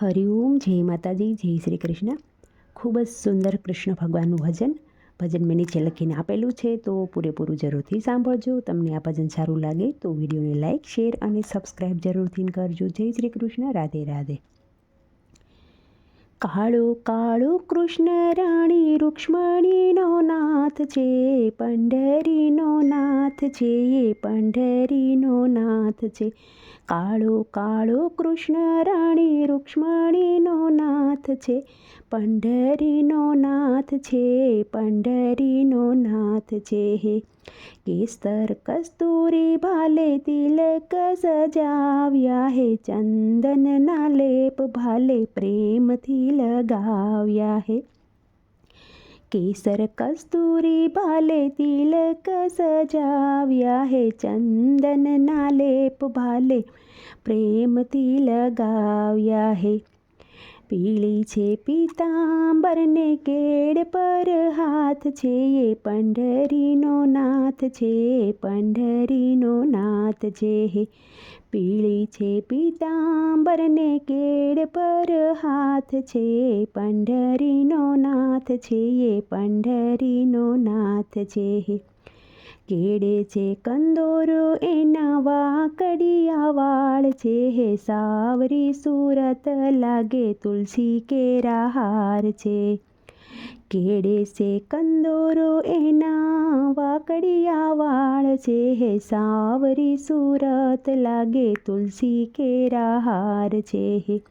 હરિઓમ જય માતાજી, જય શ્રી કૃષ્ણ. ખૂબ જ સુંદર કૃષ્ણ ભગવાનનું ભજન. ભજન મેં નીચે લખીને આપેલું છે, તો પૂરેપૂરું જરૂરથી સાંભળજો. તમને આ ભજન સારું લાગે તો વિડીયોને લાઇક શેર અને સબસ્ક્રાઈબ જરૂરથી કરજો. જય શ્રી કૃષ્ણ, રાધે રાધે. કાળો કાળો કૃષ્ણ રાણી રૂક્ષ્મણીનો નાથ છે પંઢરીનો નાથ છે પંઢરીનો નાથ છે કાળો કાળો કૃષ્ણ રાણી રૂક્ષ્મણીનો નાથ છે પંઢરીનો નાથ છે પંઢરીનો નાથ છે હે કેસર કસ્તુરી ભાલે તિલક સજાવ્યા હે ચંદનના લેપ ભાલે પ્રેમથી લગાવ્યા હે કેસર કસ્તુરી ભાલે તિલક સજાવ્યા હે ચંદનના લેપ ભાલે પ્રેમથી લગાવ્યા હે પીળી છે પીતાંબરને કેડ પર હાથ છે એ પંઢરીનો નાથ છે, પંઢરીનો નાથ છે. હે પીળી છે પીતાંબરને કેડ પર હાથ છે, પંઢરીનો નાથ છે એ પંઢરીનો નાથ છે. હે કેડે છે કંદોરો એના વાકડિયા વાળ છે હે સાવરી સુરત લાગે તુલસી કેરા હાર છે. કેડે છે કંદોરો એના વાકડિયા વાળ છે હે સાવરી સુરત લાગે તુલસી કેરા હાર છે હે.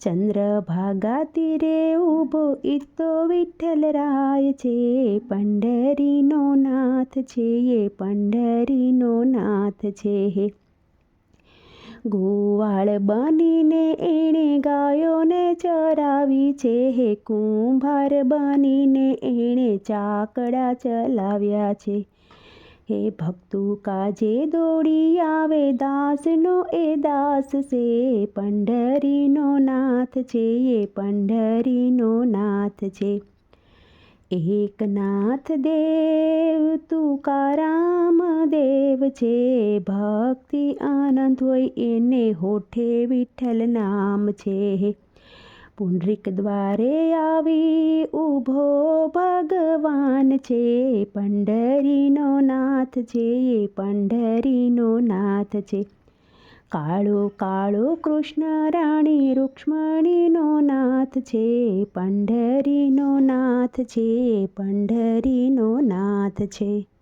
ચંદ્રભાગા તીરે ઊભો ઈતો વિઠ્ઠલ રાય છે, પંઢરીનો નાથ છે એ પંઢરીનો નાથ છે હે. ગોવાળ બનીને એણે ગાયોને ચરાવી છે હે કુંભાર બનીને એણે ચાકડા ચલાવ્યા છે. હે ભક્તુ, કાજે દોડી આવે, દાસનો એ દાસ છે, પંઢરીનો નાથ છે, એ પંઢરીનો નાથ છે. એકનાથ દેવ તુકારામ દેવ છે ભક્તિ આનંદ હોય એને હોઠે વિઠ્ઠલ નામ છે પુંડરીક દ્વારે આવી ઊભો ભગવાન છે પંઢરીનો નાથ છે પંઢરીનો નાથ છે કાળો કાળો કૃષ્ણ રાણી રૂક્ષ્મણીનો નાથ છે પંઢરીનો નાથ છે પંઢરીનો નાથ છે.